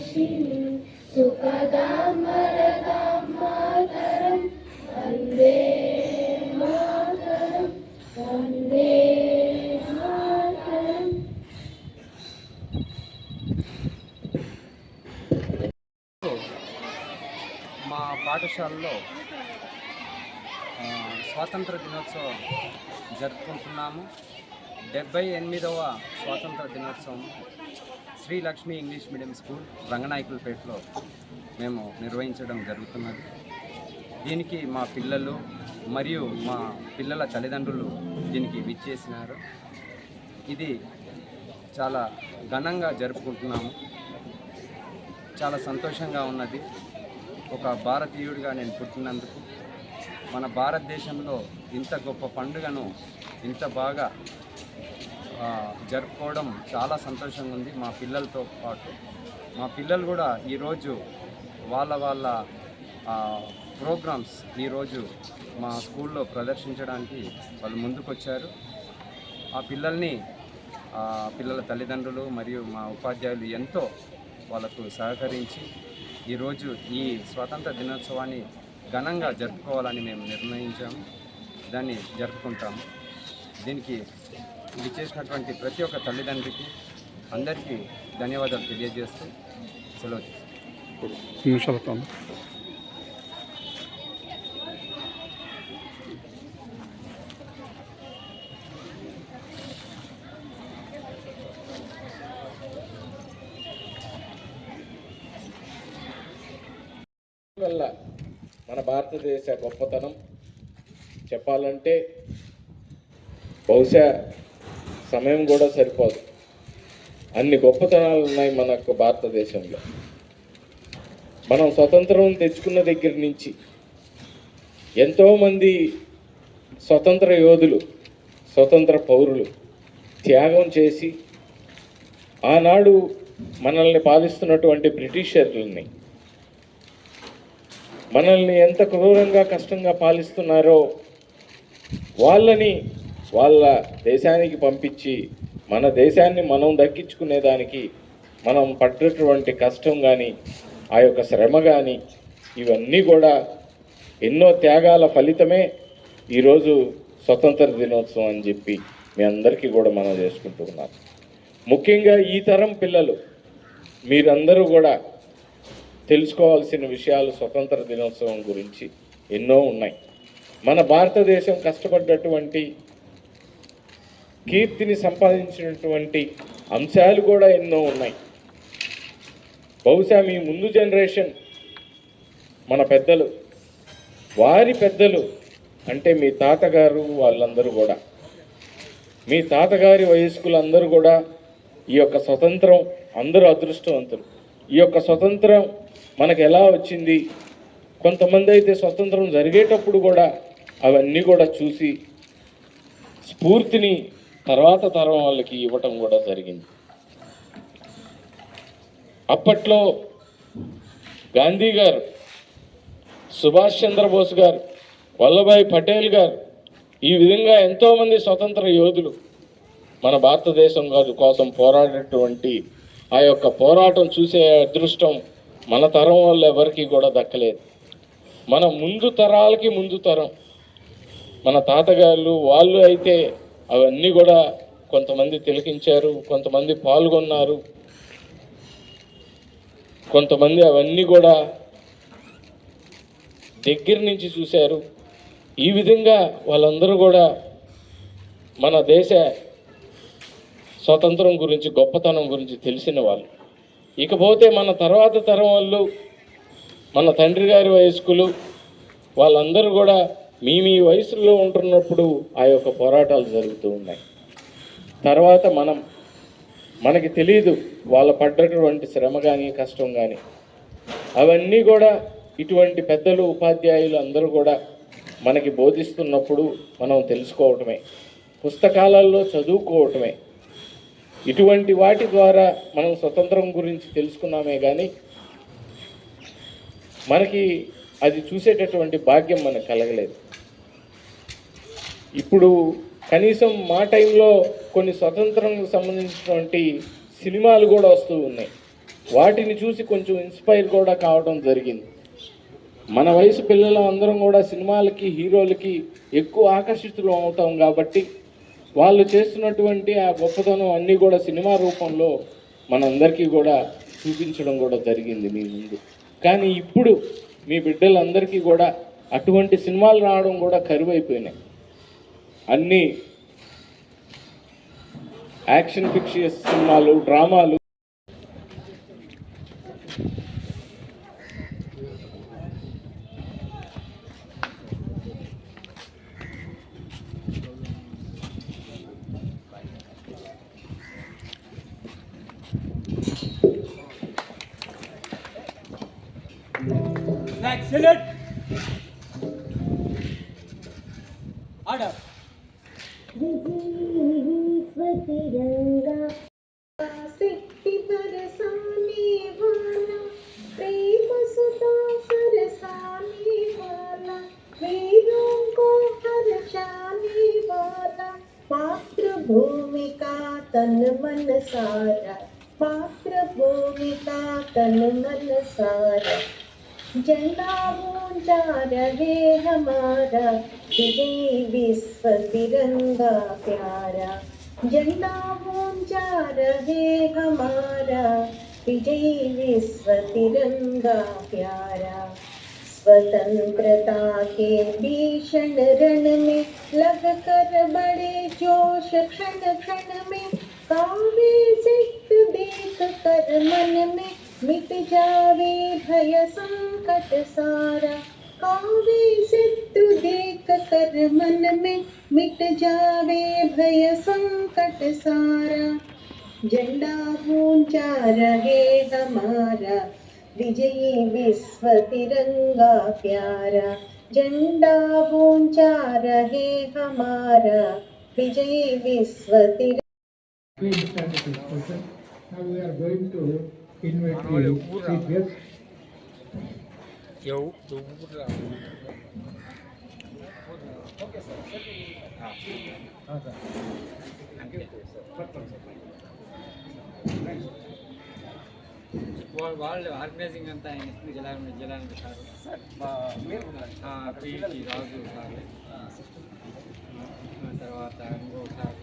భాషిని సుఖదామరదాం మాతరం వందే మాతరం వందే మాతరం మా పాఠశాలలో స్వాతంత్ర దినోత్సవం జరుపుకుంటున్నాము. డెబ్బై ఎనిమిదవ స్వాతంత్ర దినోత్సవం. Shri Lakshmi English medium school రంగనాయకులపేటలో మేము నిర్వహించడం జరుగుతున్నది. దీనికి మా పిల్లలు మరియు మా పిల్లల తల్లిదండ్రులు దీనికి విచ్చేసినారు. ఇది చాలా ఘనంగా జరుపుకుంటున్నాము. చాలా సంతోషంగా ఉన్నది. ఒక భారతీయుడిగా నేను పుట్టినందుకు మన భారతదేశంలో ఇంత గొప్ప పండుగను ఇంత బాగా జరుపుకోవడం చాలా సంతోషంగా ఉంది మా పిల్లలతో పాటు. మా పిల్లలు కూడా ఈరోజు వాళ్ళ వాళ్ళ ప్రోగ్రామ్స్ ఈరోజు మా స్కూల్లో ప్రదర్శించడానికి వాళ్ళు ముందుకొచ్చారు. ఆ పిల్లల్ని పిల్లల తల్లిదండ్రులు మరియు మా ఉపాధ్యాయులు ఎంతో వాళ్ళకు సహకరించి ఈరోజు ఈ స్వాతంత్ర దినోత్సవాన్ని ఘనంగా జరుపుకోవాలని మేము నిర్ణయించాము. దాన్ని జరుపుకుంటాము. దీనికి ఇది చేసినటువంటి ప్రతి ఒక్క తల్లిదండ్రికి అందరికీ ధన్యవాదాలు తెలియజేస్తూ సెలవు వల్ల మన భారతదేశ గొప్పతనం చెప్పాలంటే బహుశా సమయం కూడా సరిపోదు. అన్ని గొప్పతనాలు ఉన్నాయి మనకు భారతదేశంలో. మనం స్వతంత్రం తెచ్చుకున్న దగ్గర నుంచి ఎంతోమంది స్వతంత్ర యోధులు స్వతంత్ర పౌరులు త్యాగం చేసి ఆనాడు మనల్ని పాలిస్తున్నటువంటి బ్రిటిషర్లని మనల్ని ఎంత క్రూరంగా కష్టంగా పాలిస్తున్నారో వాళ్ళని వాళ్ళ దేశానికి పంపించి మన దేశాన్ని మనం దక్కించుకునేదానికి మనం పడ్డటువంటి కష్టం కానీ ఆ యొక్క శ్రమ కానీ ఇవన్నీ కూడా ఎన్నో త్యాగాల ఫలితమే ఈరోజు స్వతంత్ర దినోత్సవం అని చెప్పి మీ అందరికీ కూడా మనం చేసుకుంటున్నాం ముఖ్యంగా ఈ తరం పిల్లలు మీరందరూ కూడా తెలుసుకోవాల్సిన విషయాలు స్వతంత్ర దినోత్సవం గురించి ఎన్నో ఉన్నాయి. మన భారతదేశం కష్టపడ్డటువంటి కీర్తిని సంపాదించినటువంటి అంశాలు కూడా ఎన్నో ఉన్నాయి. బహుశా మీ ముందు జనరేషన్ మన పెద్దలు వారి పెద్దలు అంటే మీ తాతగారు వాళ్ళందరూ కూడా. మీ తాతగారి వయస్కులందరూ కూడా ఈ యొక్క స్వతంత్రం అందరూ అదృష్టవంతులు. ఈ యొక్క స్వతంత్రం మనకు ఎలా వచ్చింది? కొంతమంది అయితే స్వతంత్రం జరిగేటప్పుడు కూడా అవన్నీ కూడా చూసి స్ఫూర్తిని తర్వాత తరం వాళ్ళకి ఇవ్వటం కూడా జరిగింది. అప్పట్లో గాంధీ గారు సుభాష్ చంద్రబోస్ గారు వల్లభాయ్ పటేల్ గారు ఈ విధంగా ఎంతోమంది స్వతంత్ర యోధులు మన భారతదేశం కాదు కోసం పోరాడేటువంటి ఆ యొక్క పోరాటం చూసే అదృష్టం మన తరం వాళ్ళు ఎవరికి కూడా దక్కలేదు. మన ముందు తరాలకి ముందు తరం. మన తాతగారు వాళ్ళు అయితే అవన్నీ కూడా కొంతమంది తిలకించారు కొంతమంది పాల్గొన్నారు. కొంతమంది అవన్నీ కూడా దగ్గర నుంచి చూశారు. ఈ విధంగా వాళ్ళందరూ కూడా మన దేశ స్వతంత్రం గురించి గొప్పతనం గురించి తెలిసిన వాళ్ళు. ఇకపోతే మన తర్వాత తరం వాళ్ళు మన తండ్రి గారి వయస్కులు వాళ్ళందరూ కూడా మీ మీ వయసులో ఉంటున్నప్పుడు ఆ యొక్క పోరాటాలు జరుగుతూ ఉన్నాయి. తర్వాత మనం మనకి తెలియదు వాళ్ళ పడ్డటువంటి శ్రమ కానీ కష్టం కానీ అవన్నీ కూడా ఇటువంటి పెద్దలు ఉపాధ్యాయులు అందరూ కూడా మనకి బోధిస్తున్నప్పుడు మనం తెలుసుకోవటమే. పుస్తకాలలో చదువుకోవటమే. ఇటువంటి వాటి ద్వారా మనం స్వతంత్రం గురించి తెలుసుకున్నామే కానీ మనకి అది చూసేటటువంటి భాగ్యం మనకు కలగలేదు. ఇప్పుడు కనీసం మా టైంలో కొన్ని స్వతంత్రంకు సంబంధించినటువంటి సినిమాలు కూడా వస్తూ ఉన్నాయి. వాటిని చూసి కొంచెం ఇన్స్పైర్ కూడా కావడం జరిగింది. మన వయసు పిల్లలు అందరం కూడా సినిమాలకి హీరోలకి ఎక్కువ ఆకర్షితులు అవుతాం కాబట్టి వాళ్ళు చేస్తున్నటువంటి ఆ గొప్పతనం అన్నీ కూడా సినిమా రూపంలో మనందరికీ కూడా చూపించడం కూడా జరిగింది మీ ముందు. కానీ ఇప్పుడు మీ బిడ్డలందరికీ కూడా అటువంటి సినిమాలు రావడం కూడా కరువైపోయినాయి. అన్నీ యాక్షన్ ఫిక్షియస్ సినిమాలు డ్రామాలు Select. Order. वाला तन मन सारा मातृभूमि का तन मन सारा झंडा ऊँचा रहे हमारा विजय विश्व तिरंगा प्यारा। झंडा ऊँचा रहे हमारा विजय विश्व तिरंगा प्यारा। स्वतंत्रता के भीषण रण में लग कर बड़े जोश क्षण क्षण में कावे सिक्त देख कर मन में मिट जावे भय संकट सारा। कावे शत्रु देख कर मन में मिट जावे भय संकट सारा। झंडा ऊँचा रहे हमारा, विजयी विश्व तिरंगा प्यारा। झंडा ऊँचा रहे हमारा, विजयी विश्व तिरंगा। We started this session. Now we are going to invite the chief guest. వాళ్ళ వాళ్ళు ఆర్గనైజింగ్ అంతా ఆయన ఎప్పుడు ఎలా ఎలా సార్ సార్ మా మీరు ఉన్నారు. పిటి రాజు సార్ ఆ తర్వాత ఇంకో సార్